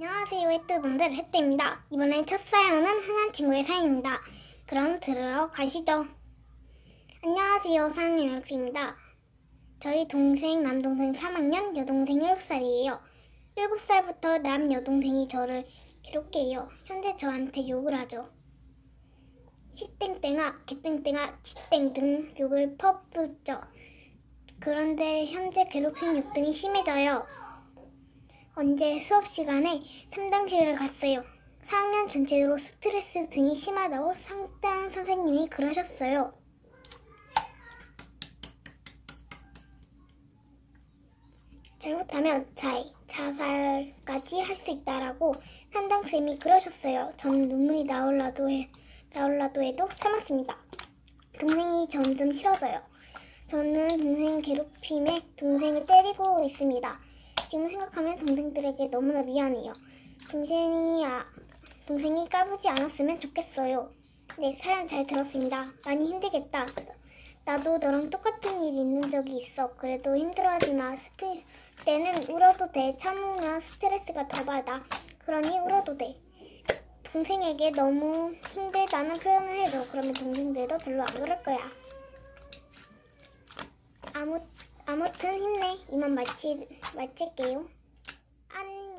안녕하세요 혜뜨분들 혜뜨입니다. 이번엔 첫 사연은 흔한 친구의 사연입니다. 그럼 들으러 가시죠. 안녕하세요 4학년 여학생입니다. 저희 동생 남동생 3학년 여동생 7살이에요. 7살부터 남 여동생이 저를 괴롭게 현재 저한테 욕을 하죠. 시땡땡아, 개땡땡아, 치땡 등 욕을 퍼붓죠. 그런데 현재 괴롭힘 욕 등이 심해져요. 언제 수업 시간에 상담실을 갔어요. 4학년 전체로 스트레스 등이 심하다고 상담 선생님이 그러셨어요. 잘못하면 자, 자살까지 할 수 있다라고 상담쌤이 그러셨어요. 저는 눈물이 나올라도 해, 나올라도 해도 참았습니다. 동생이 점점 싫어져요. 저는 동생 괴롭힘에 동생을 때리고 있습니다. 지금 생각하면 동생들에게 너무나 미안해요. 동생이 아, 동생이 까부지 않았으면 좋겠어요. 네, 사연 잘 들었습니다. 많이 힘들겠다. 나도 너랑 똑같은 일 있는 적이 있어. 그래도 힘들어하지 마. 스피 때는 울어도 돼. 참으면 스트레스가 더 받아. 그러니 울어도 돼. 동생에게 너무 힘들다는 표현을 해줘. 그러면 동생들도 별로 안 그럴 거야. 아무 아무튼 힘내. 이만 마치, 마칠게요. 안녕.